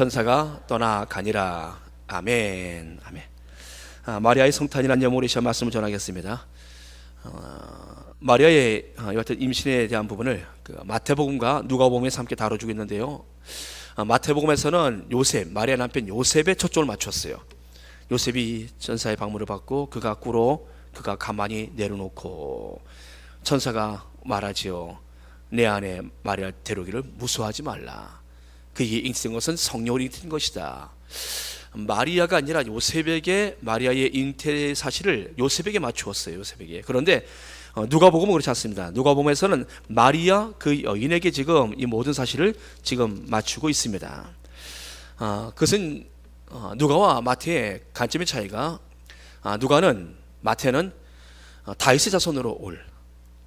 전사가 떠나가니라. 아멘. 아멘. 아, 마리아의 성탄이라는 시험 말씀을 전하겠습니다. 어, 마리아의 어, 여하튼 임신에 대한 부분을 그 마태복음과 누가복음에서 함께 다뤄주고 있는데요. 어, 마태복음에서는 요셉, 마리아 남편 요셉의 초점을 맞췄어요. 요셉이 천사의 방문을 받고 그가 꾸로 그가 가만히 내려놓고 천사가 말하지요. 내 안에 마리아 데려오기를 무수하지 말라. 그에게 잉태된 것은 성령으로 잉태된 것이다. 마리아가 아니라 요셉에게 마리아의 잉태 사실을 요셉에게 맞추었어요. 요셉에게. 그런데 어, 누가복음은 그렇지 않습니다. 누가복음에서는 마리아 그 여인에게 지금 이 모든 사실을 지금 맞추고 있습니다. 아, 그것은 어, 누가와 마태의 관점의 차이가 아, 누가는 마태는 어, 다윗의 자손으로 올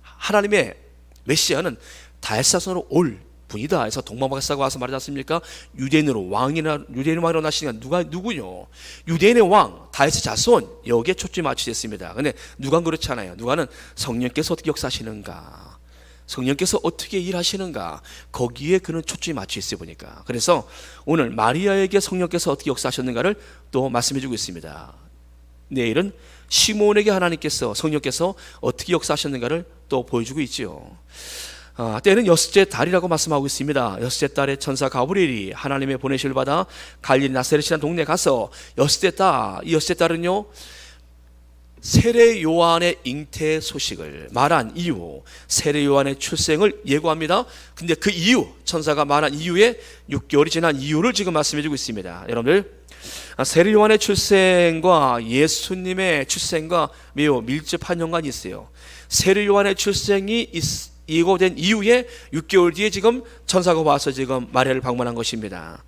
하나님의 메시아는 다윗 자손으로 올 분이다 해서 동방박사가 와서 말하지 않습니까? 유대인으로 왕이나 유대인 왕으로 나시니까 누가 누구요? 유대인의 왕 다윗의 자손 여기에 초점이 맞춰졌습니다. 근데 누가 그렇지 않아요. 누가는 성령께서 어떻게 역사하시는가? 성령께서 어떻게 일하시는가 거기에 그는 초점이 맞춰 있어요 보니까 그래서 오늘 마리아에게 성령께서 어떻게 역사하셨는가를 또 말씀해주고 있습니다 내일은 시몬에게 하나님께서 성령께서 어떻게 역사하셨는가를 또 보여주고 있지요 아, 때는 여섯째 달이라고 말씀하고 있습니다. 여섯째 달에 천사 가브리엘이 하나님의 보내심을 받아 갈릴리 나세렛이라는 동네에 가서 여섯째 달, 이 여섯째 달은요 세례 요한의 잉태 소식을 말한 이후 세례 요한의 출생을 예고합니다. 근데 그 이후 천사가 말한 이후에 6개월이 지난 이유를 지금 말씀해 주고 있습니다. 여러분들 아, 세례 요한의 출생과 예수님의 출생과 매우 밀접한 연관이 있어요. 세례 요한의 출생이 있- 예고된 이후에 6개월 뒤에 지금 천사가 와서 지금 마리아를 방문한 것입니다.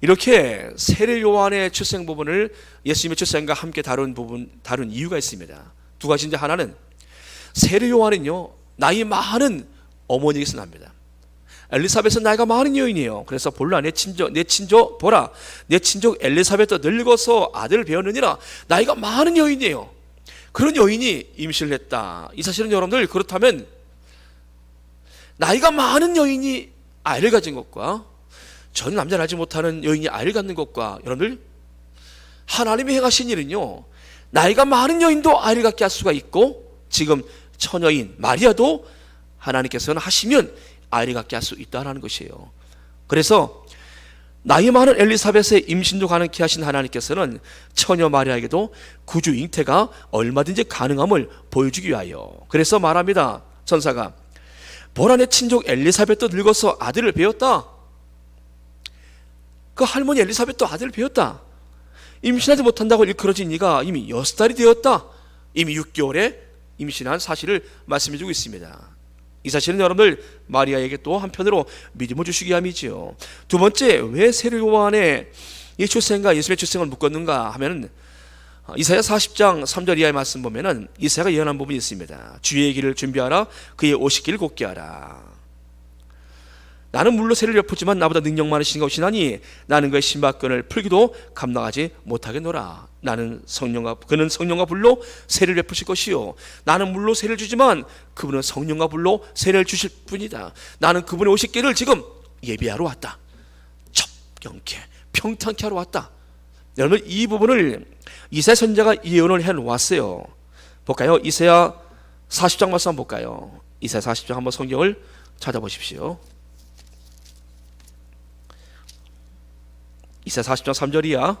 이렇게 세례 요한의 출생 부분을 예수님의 출생과 함께 다룬 부분 다룬 이유가 있습니다. 두 가지인데 하나는 세례 요한은요 나이 많은 어머니에게서 납니다. 엘리사벳은 나이가 많은 여인이에요. 그래서 볼라 내 친족 내 친족 보라 내 친족 엘리사벳도 늙어서 아들을 배웠느니라 나이가 많은 여인이에요. 그런 여인이 임신을 했다. 이 사실은 여러분들 그렇다면 나이가 많은 여인이 아이를 가진 것과 전혀 남자를 알지 못하는 여인이 아이를 갖는 것과 여러분들 하나님이 행하신 일은요 나이가 많은 여인도 아이를 갖게 할 수가 있고 지금 처녀인 마리아도 하나님께서는 하시면 아이를 갖게 할 수 있다라는 것이에요. 그래서 나이 많은 엘리사벳의 임신도 가능케 하신 하나님께서는 처녀 마리아에게도 구주 잉태가 얼마든지 가능함을 보여주기 위하여 그래서 말합니다. 천사가 내 친족 엘리사벳도 늙어서 아들을 배웠다. 그 할머니 엘리사벳도 아들을 배웠다. 임신하지 못한다고 일컬어진 이가 이미 여섯 달이 되었다. 이미 6개월에 임신한 사실을 말씀해주고 있습니다. 이 사실은 여러분들 마리아에게 또 한편으로 믿음을 주시기 함이지요. 두 번째 왜 세례 요한의 이 출생과 예수의 출생을 묶었는가 하면은 이사야 40장 3절 이하의 말씀 보면은 이사야가 예언한 부분이 있습니다. 주의 길을 준비하라 그의 오실 길을 곱게 하라. 나는 물로 세를 엿보지만 나보다 능력 많으신 것이나니 나는 그의 신박근을 풀기도 감당하지 못하겠노라. 나는 성령과 그는 성령과 불로 세를 베푸실 것이요. 나는 물로 세를 주지만 그분은 성령과 불로 세를 주실 뿐이다. 나는 그분의 오실 길을 지금 예비하러 왔다. 첩경케 평탄케 하러 왔다. 여러분 이 부분을 이세 선자가 예언을 해 놓았어요. 볼까요? 이세야 40장 말씀 한번 볼까요? 이세 40장 한번 성경을 찾아보십시오. 이세 40장 3절이야.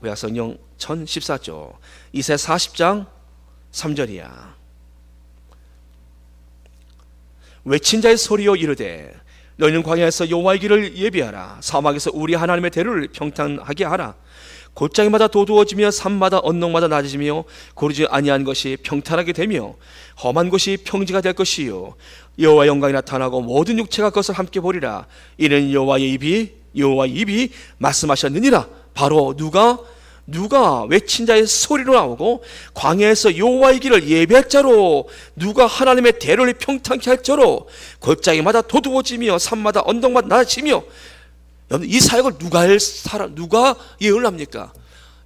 구약 성경 1014조. 이세 40장 3절이야. 외친 자의 소리여 이르되 너희는 광야에서 여호와의 길을 예비하라. 사막에서 우리 하나님의 대를 평탄하게 하라. 골짜기마다 도두어지며 산마다 언덕마다 낮아지며 고르지 아니한 것이 평탄하게 되며 험한 것이 평지가 될 것이요. 여호와 영광이 나타나고 모든 육체가 그것을 함께 보리라. 이는 여호와의 입이 여호와의 입이 말씀하셨느니라. 바로 누가 누가 외친 자의 소리로 나오고 광야에서 여호와의 길을 예배할 자로 누가 하나님의 대를 평탄케 할 자로 골짜기마다 도두어지며 산마다 언덕마다 여러분 이 사역을 누가 할 사람 누가 예언을 합니까?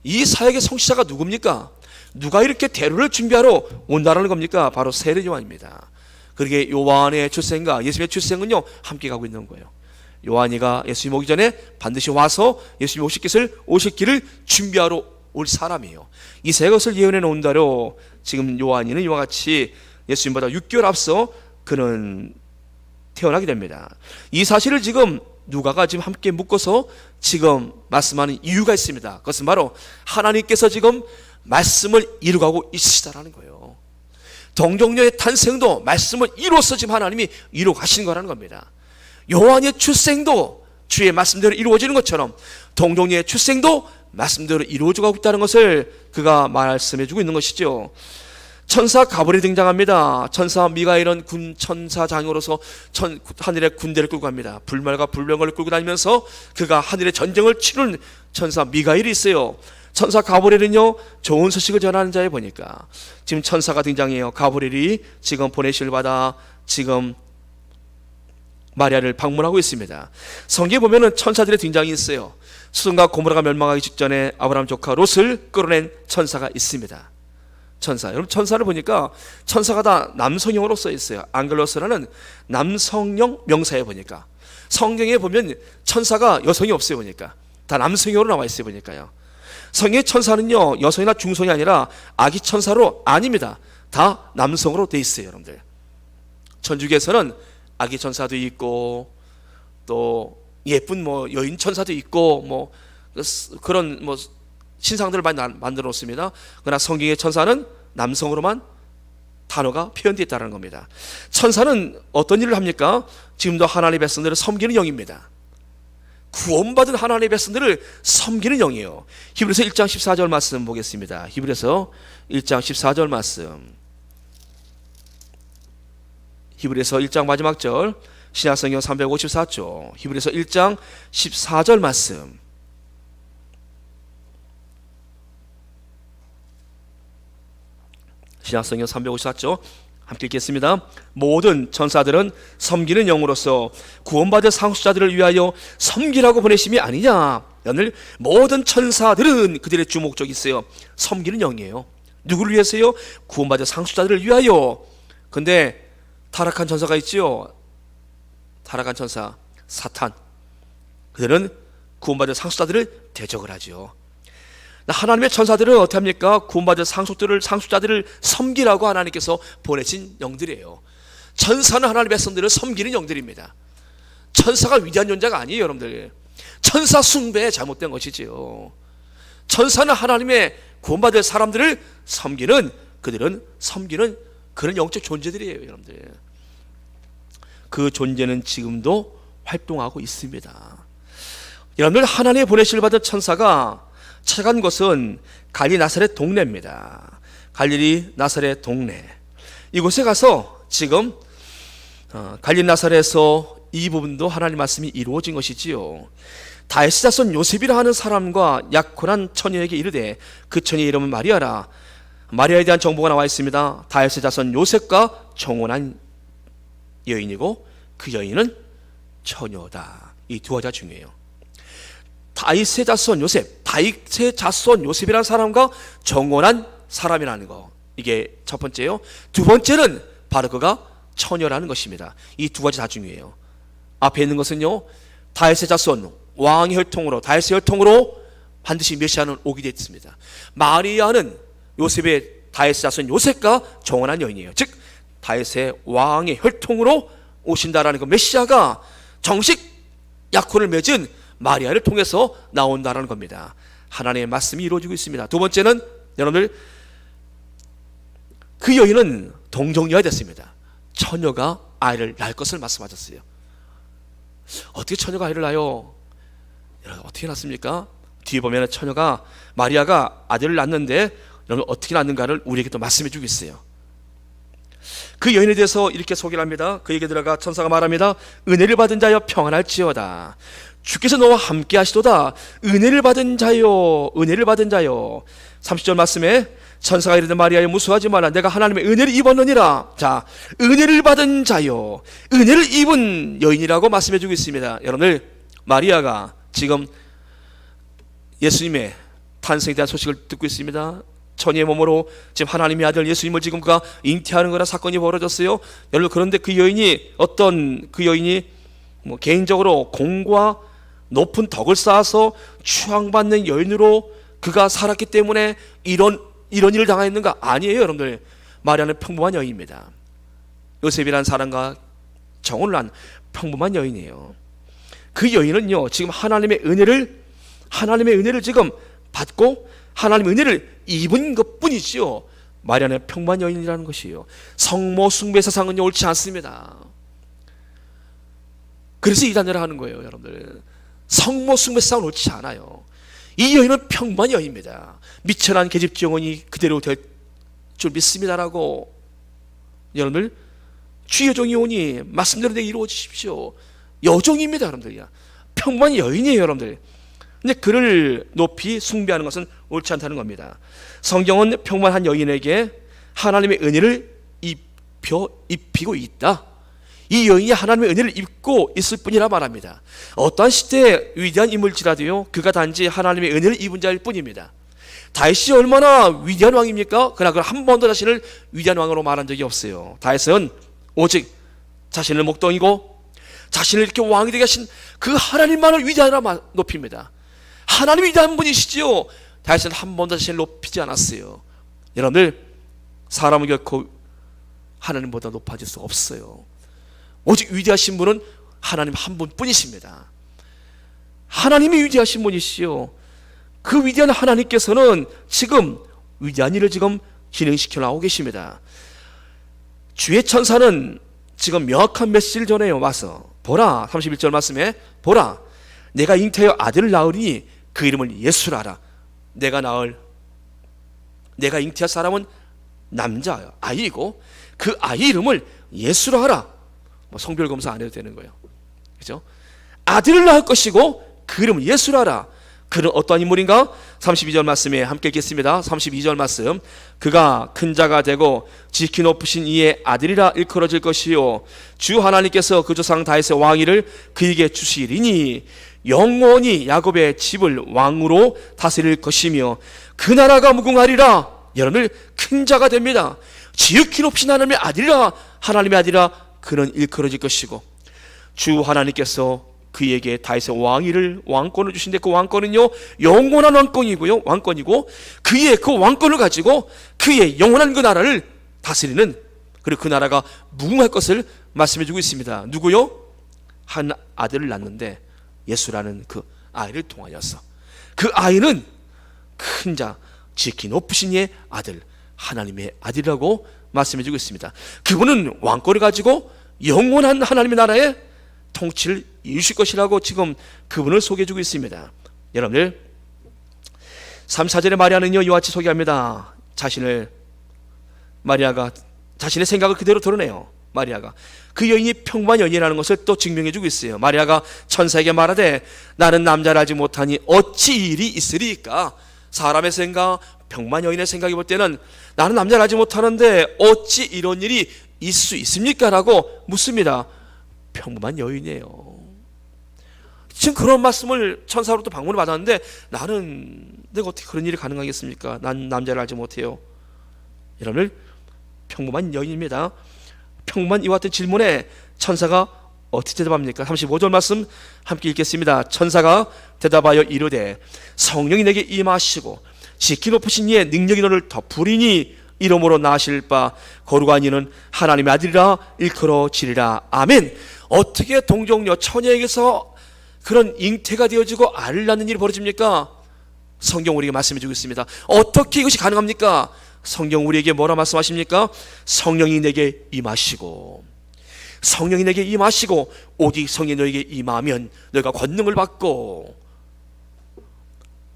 이 사역의 성취자가 누굽니까? 누가 이렇게 대로를 준비하러 온다라는 겁니까? 바로 세례 요한입니다. 그러게 요한의 출생과 예수님의 출생은요 함께 가고 있는 거예요. 요한이가 예수님 오기 전에 반드시 와서 예수님 오실 것을 오실 길을 준비하러 올 사람이에요. 이 세 것을 예언해 놓은 대로 지금 요한이는 이와 같이 예수님보다 6개월 앞서 그는 태어나게 됩니다. 이 사실을 지금 누가가 지금 함께 묶어서 지금 말씀하는 이유가 있습니다. 그것은 바로 하나님께서 지금 말씀을 이루가고 있으시다라는 거예요. 동정녀의 탄생도 말씀을 이루어서 지금 하나님이 이루어 가시는 거라는 겁니다. 요한의 출생도 주의 말씀대로 이루어지는 것처럼 동정녀의 출생도 말씀대로 이루어져 가고 있다는 것을 그가 말씀해 주고 있는 것이죠. 천사 가브리 등장합니다. 천사 미가엘은 군 천사 장으로서 천, 하늘의 군대를 끌고 갑니다. 불말과 불병을 끌고 다니면서 그가 하늘의 전쟁을 치르는 천사 미가엘이 있어요. 천사 가브리엘은요 좋은 소식을 전하는 자에 보니까 지금 천사가 등장해요. 가브리엘이 지금 보내실 받아 지금 마리아를 방문하고 있습니다. 성경에 보면은 천사들의 등장이 있어요. 수동과 고모라가 멸망하기 직전에 아브라함 조카 롯을 끌어낸 천사가 있습니다. 천사. 여러분 천사를 보니까 천사가 다 남성형으로 써 있어요. 안글로스라는 남성형 명사에 보니까 성경에 보면 천사가 여성이 없어요 보니까 다 남성형으로 나와 있어요 보니까요. 성의 천사는요 여성이나 중성이 아니라 아기 천사로 아닙니다. 다 남성으로 돼 있어요 여러분들. 천주교에서는 아기 천사도 있고 또 예쁜 뭐 여인 천사도 있고 뭐 그런 뭐 신상들을 많이 나- 만들어 놓습니다. 그러나 성경의 천사는 남성으로만 단어가 표현되어 있다는 겁니다. 천사는 어떤 일을 합니까? 지금도 하나님의 백성들을 섬기는 영입니다. 구원받은 하나님의 백성들을 섬기는 영이에요. 히브리서 1장 14절 말씀 보겠습니다. 히브리서 1장 14절 말씀. 히브리서 1장 마지막 절 신약성경 354조 히브리서 1장 14절 말씀. 신약성경 354조 함께 읽겠습니다. 모든 천사들은 섬기는 영으로서 구원받은 상수자들을 위하여 섬기라고 보내심이 아니냐. 오늘 모든 천사들은 그들의 주목적이 있어요. 섬기는 영이에요. 누구를 위해서요? 구원받은 상수자들을 위하여. 근데 타락한 천사가 있지요. 타락한 천사 사탄. 그들은 구원받은 상수자들을 대적을 하지요. 하나님의 천사들은 어떻게 합니까? 구원받은 상속들을 상속자들을 섬기라고 하나님께서 보내신 영들이에요. 천사는 하나님의 백성들을 섬기는 영들입니다. 천사가 위대한 존재가 아니에요, 여러분들. 천사 숭배에 잘못된 것이지요. 천사는 하나님의 구원받을 사람들을 섬기는 그들은 섬기는 그런 영적 존재들이에요, 여러분들. 그 존재는 지금도 활동하고 있습니다. 여러분들 하나님의 보내실 받은 천사가 찾아간 곳은 갈리 나사렛 동네입니다. 갈릴리 나사렛 동네. 이곳에 가서 지금 어, 갈리 나사렛에서 이 부분도 하나님 말씀이 이루어진 것이지요. 다윗의 자손 요셉이라 하는 사람과 약혼한 처녀에게 이르되 그 처녀의 이름은 마리아라. 마리아에 대한 정보가 나와 있습니다. 다윗의 자손 요셉과 정혼한 여인이고 그 여인은 처녀다. 이두 가지가 중요해요. 다윗의 자손 요셉, 다윗의 자손 요셉이라는 사람과 정혼한 사람이라는 거. 이게 첫 번째요. 두 번째는 바로 그가 처녀라는 것입니다. 이 두 가지 다 중요해요. 앞에 있는 것은요. 다윗의 자손, 왕의 혈통으로, 다윗의 혈통으로 반드시 메시아는 오게 되어 있습니다. 마리아는 요셉의 다윗의 자손 요셉과 정혼한 여인이에요. 즉 다윗의 왕의 혈통으로 오신다라는 그 메시아가 정식 약혼을 맺은 마리아를 통해서 나온다라는 겁니다. 하나님의 말씀이 이루어지고 있습니다. 두 번째는 여러분들 그 여인은 동정녀가 됐습니다. 처녀가 아이를 낳을 것을 말씀하셨어요. 어떻게 처녀가 아이를 낳아요? 여러분 어떻게 낳습니까? 뒤에 보면 처녀가 마리아가 아들을 낳는데 여러분 어떻게 낳는가를 우리에게 또 말씀해 주고 있어요. 그 여인에 대해서 이렇게 소개를 합니다. 그에게 들어가 천사가 말합니다. 은혜를 받은 자여 평안할지어다. 주께서 너와 함께 하시도다. 은혜를 받은 자요. 은혜를 받은 자요. 30절 말씀에 천사가 이르되 마리아여 무수하지 말라. 내가 하나님의 은혜를 입었느니라. 자, 은혜를 받은 자요. 은혜를 입은 여인이라고 말씀해 주고 있습니다. 여러분들 마리아가 지금 예수님의 탄생에 대한 소식을 듣고 있습니다. 천의 몸으로 지금 하나님의 아들 예수님을 지금 그가 잉태하는 거라 사건이 벌어졌어요. 여러분 그런데 그 여인이 어떤 그 여인이 뭐 개인적으로 공과 높은 덕을 쌓아서 추앙받는 여인으로 그가 살았기 때문에 이런 이런 일을 당했는가 아니에요, 여러분들. 마리아는 평범한 여인입니다. 요셉이라는 사람과 정혼을 한 평범한 여인이에요. 그 여인은요, 지금 하나님의 은혜를 하나님의 은혜를 지금 받고 하나님의 은혜를 입은 것 뿐이지요. 마리아는 평범한 여인이라는 것이에요. 성모 숭배 사상은 옳지 않습니다. 그래서 이단을 하는 거예요, 여러분들. 성모 숭배 사상은 옳지 않아요. 이 여인은 평범한 여인입니다. 미천한 계집 정원이 그대로 될 줄 믿습니다라고 여러분들 주의 종이 오니 말씀대로 내 이루어지십시오. 여종입니다, 여러분들이야. 평범한 여인이에요, 여러분들. 근데 그를 높이 숭배하는 것은 옳지 않다는 겁니다. 성경은 평범한 여인에게 하나님의 은혜를 입혀 입히고 있다. 이 여인이 하나님의 은혜를 입고 있을 뿐이라 말합니다. 어떠한 시대에 위대한 인물지라도요, 그가 단지 하나님의 은혜를 입은 자일 뿐입니다. 다윗이 얼마나 위대한 왕입니까? 그러나 그한 번도 자신을 위대한 왕으로 말한 적이 없어요. 다윗은 오직 자신을 목동이고 자신을 이렇게 왕이 되게 하신 그 하나님만을 위대하라 마- 높입니다. 하나님 위대한 분이시지요. 다윗은 한 번도 자신을 높이지 않았어요. 여러분들 사람은 결코 하나님보다 높아질 수 없어요. 오직 위대하신 분은 하나님 한 분뿐이십니다. 하나님이 위대하신 분이시요. 그 위대한 하나님께서는 지금 위대한 일을 지금 진행시켜 나오고 계십니다. 주의 천사는 지금 명확한 메시지를 전해요. 와서 보라 31절 말씀에 보라 내가 잉태하여 아들을 낳으니 그 이름을 예수라라. 내가 낳을 내가 잉태할 사람은 남자 아이고 그 아이 이름을 예수라 하라. 뭐 성별 검사 안 해도 되는 거예요. 그죠? 아들을 낳을 것이고 그 이름을 예수라 하라. 그는 어떠한 인물인가? 32절 말씀에 함께 읽겠습니다. 32절 말씀. 그가 큰 자가 되고 지키 높으신 이의 아들이라 일컬어질 것이요. 주 하나님께서 그 조상 다윗의 왕위를 그에게 주시리니 영원히 야곱의 집을 왕으로 다스릴 것이며 그 나라가 무궁하리라. 여러분들 큰 자가 됩니다. 지극히 높으신 하나님의 아들이라 하나님의 아들이라 그는 일컬어질 것이고 주 하나님께서 그에게 다윗의 왕위를 왕권을 주신데 그 왕권은요 영원한 왕권이고요 왕권이고 그의 그 왕권을 가지고 그의 영원한 그 나라를 다스리는 그리고 그 나라가 무궁할 것을 말씀해주고 있습니다. 누구요? 한 아들을 낳는데 예수라는 그 아이를 통하여서 그 아이는 큰 자, 지키 높으신 이의 아들, 하나님의 아들이라고 말씀해주고 있습니다. 그분은 왕권을 가지고 영원한 하나님의 나라에 통치를 이루실 것이라고 지금 그분을 소개해주고 있습니다. 여러분들 3, 4절의 마리아는요 이와 같이 소개합니다. 자신을 마리아가 자신의 생각을 그대로 드러내요. 마리아가 그 여인이 평범한 여인이라는 것을 또 증명해주고 있어요. 마리아가 천사에게 말하되 나는 남자를 알지 못하니 어찌 일이 있으리까? 사람의 생각, 평범한 여인의 생각이 볼 때는 나는 남자를 알지 못하는데 어찌 이런 일이 있을 수 있습니까? 라고 묻습니다. 평범한 여인이에요. 지금 그런 말씀을 천사로부터 방문을 받았는데 나는 내가 어떻게 그런 일이 가능하겠습니까? 난 남자를 알지 못해요. 여러분들 평범한 여인입니다. 평범한 이와 같은 질문에 천사가 어떻게 대답합니까? 35절 말씀 함께 읽겠습니다. 천사가 대답하여 이르되 성령이 내게 임하시고 지키 높으신 이의 능력이 너를 덮으리니 이름으로 나실 바 거룩한 이는 하나님의 아들이라 일컬어지리라. 아멘. 어떻게 동정녀 처녀에게서 그런 잉태가 되어지고 알을 낳는 일이 벌어집니까? 성경 우리에게 말씀해 주고 있습니다. 어떻게 이것이 가능합니까? 성경 우리에게 뭐라 말씀하십니까? 성령이 내게 임하시고 성령이 내게 임하시고 오직 성령이 너에게 임하면 너희가 권능을 받고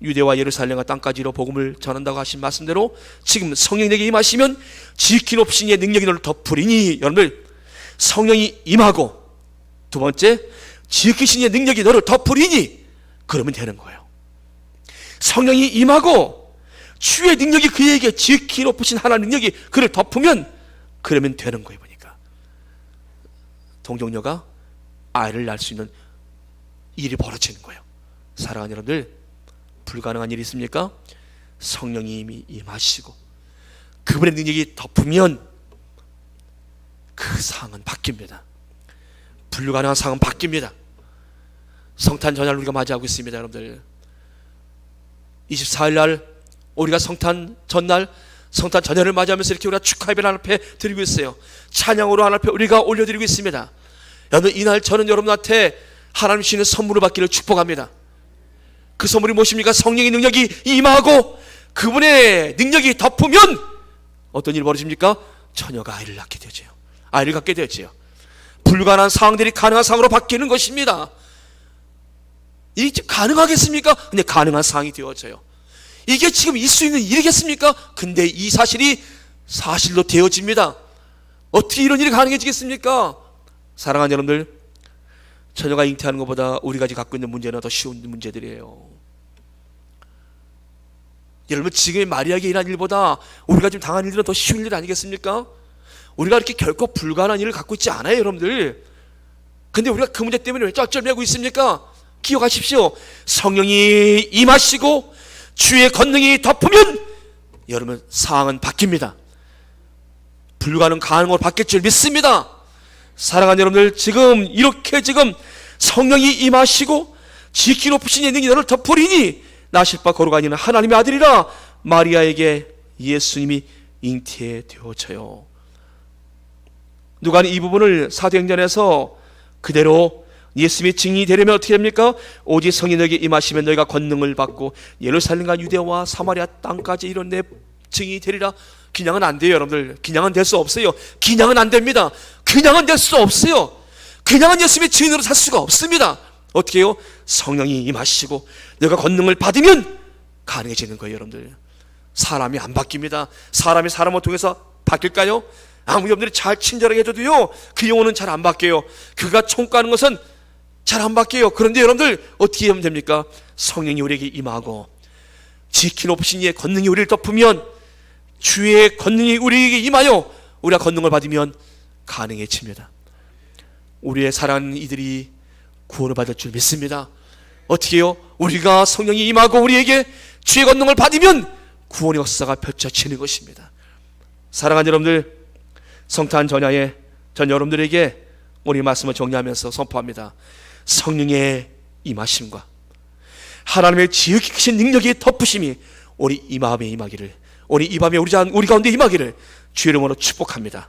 유대와 예루살렘과 땅까지로 복음을 전한다고 하신 말씀대로 지금 성령이 내게 임하시면 높으신 이의 능력이 너를 덮으리니 여러분들 성령이 임하고 두 번째 지키신 이의 능력이 너를 덮으리니 그러면 되는 거예요. 성령이 임하고 주의 능력이 그에게 지키 높으신 하나님 능력이 그를 덮으면 그러면 되는 거예요 보니까 동정녀가 아이를 낳을 수 있는 일이 벌어지는 거예요 사랑하는 여러분들 불가능한 일이 있습니까? 성령이 이미 임하시고 그분의 능력이 덮으면 그 상황은 바뀝니다 불가능한 상황은 바뀝니다 성탄 전야를 우리가 맞이하고 있습니다, 여러분들. 24일 날 우리가 성탄 전날 성탄 전야를 맞이하면서 이렇게 우리가 축하 예배를 하나님 앞에 드리고 있어요. 찬양으로 하나님 앞에 우리가 올려드리고 있습니다. 여러분 이날 저는 여러분한테 하나님 주시는 선물을 받기를 축복합니다. 그 선물이 무엇입니까? 성령의 능력이 임하고 그분의 능력이 덮으면 어떤 일이 벌어집니까? 처녀가 아이를 낳게 되죠. 아이를 갖게 되죠. 불가능한 상황들이 가능한 상황으로 바뀌는 것입니다. 이게 가능하겠습니까? 근데 가능한 상황이 되어져요. 이게 지금 있을 수 있는 일이겠습니까? 근데 이 사실이 사실로 되어집니다. 어떻게 이런 일이 가능해지겠습니까? 사랑하는 여러분들, 처녀가 잉태하는 것보다 우리가 지금 갖고 있는 문제는 더 쉬운 문제들이에요. 여러분 지금의 마리아에게 일한 일보다 우리가 지금 당한 일들은 더 쉬운 일 아니겠습니까? 우리가 이렇게 결코 불가능한 일을 갖고 있지 않아요, 여러분들. 근데 우리가 그 문제 때문에 왜 쩔쩔매고 있습니까? 기억하십시오. 성령이 임하시고 주의 권능이 덮으면 여러분 상황은 바뀝니다. 불가능 가능으로 바뀔 줄 믿습니다. 사랑하는 여러분들 지금 이렇게 지금 성령이 임하시고 지키 높으신 예능이 너를 덮으리니 나실 바 거룩하니는 하나님의 아들이라 마리아에게 예수님이 잉태해 되어져요. 누가는 이 부분을 사도행전에서 그대로 예수님의 증인이 되려면 어떻게 됩니까? 오직 성인에게 임하시면 너희가 권능을 받고 예루살렘과 유대와 사마리아 땅까지 이런 내 증인이 되리라. 그냥은 안 돼요, 여러분들. 그냥은 될 수 없어요. 그냥은 안 됩니다. 그냥은 될 수 없어요. 그냥은 예수님의 증인으로 살 수가 없습니다. 어떻게 해요? 성령이 임하시고 내가 권능을 받으면 가능해지는 거예요, 여러분들. 사람이 안 바뀝니다. 사람이 사람을 통해서 바뀔까요? 아무리 여러분들이 잘 친절하게 해줘도요, 그 영혼은 잘 안 바뀌어요. 그가 총가는 것은 잘 안 바뀌어요. 그런데 여러분들 어떻게 하면 됩니까? 성령이 우리에게 임하고 지키 높으신 이의 권능이 우리를 덮으면 주의 권능이 우리에게 임하여 우리가 권능을 받으면 가능해집니다. 우리의 사랑하는 이들이 구원을 받을 줄 믿습니다. 어떻게요? 우리가 성령이 임하고 우리에게 주의 권능을 받으면 구원의 역사가 펼쳐지는 것입니다. 사랑하는 여러분들, 성탄 전야에 전 여러분들에게 우리 말씀을 정리하면서 선포합니다. 성령의 임하심과 하나님의 지극히 크신 능력이 덮으심이 우리 이 마음에 임하기를 우리 이 밤에 우리, 자- 우리 가운데 임하기를 주의 이름으로 축복합니다.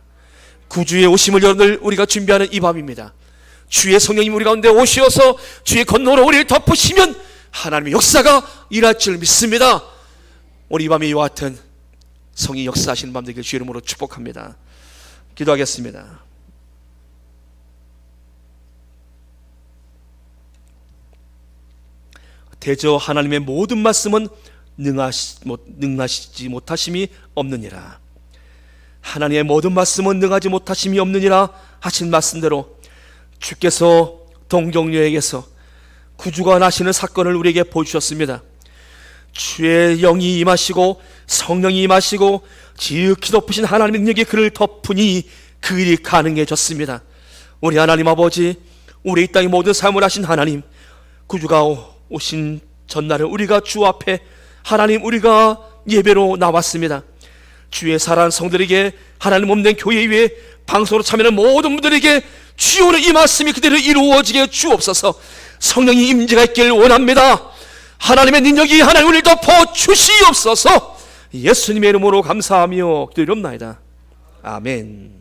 구주의 오심을 여러분들 우리가 준비하는 이 밤입니다. 주의 성령님 우리 가운데 오시어서 주의 건너로 우리를 덮으시면 하나님의 역사가 일할 줄 믿습니다. 우리 이 밤에 이와 같은 성이 역사하시는 밤 되길 주의 이름으로 축복합니다. 기도하겠습니다. 대저 하나님의 모든 말씀은 능하시, 못- 능하시지 못하심이 없느니라. 하나님의 모든 말씀은 능하지 못하심이 없느니라 하신 말씀대로 주께서 동정녀에게서 구주가 나시는 사건을 우리에게 보여주셨습니다. 주의 영이 임하시고 성령이 임하시고 지극히 높으신 하나님의 능력이 그를 덮으니 그 일이 가능해졌습니다. 우리 하나님 아버지, 우리 이 땅의 모든 삶을 하신 하나님, 구주가 오- 오신 전날에 우리가 주 앞에 하나님 우리가 예배로 나왔습니다. 주의 사랑하는 성들에게 하나님 없는 교회 위에 방송으로 참여하는 모든 분들에게 주오는 이 말씀이 그대로 이루어지게 주옵소서 성령이 임재가 있길 원합니다. 하나님의 능력이 하나님 우리를 덮어 주시옵소서 예수님의 이름으로 감사하며 기도드립나이다. 아멘.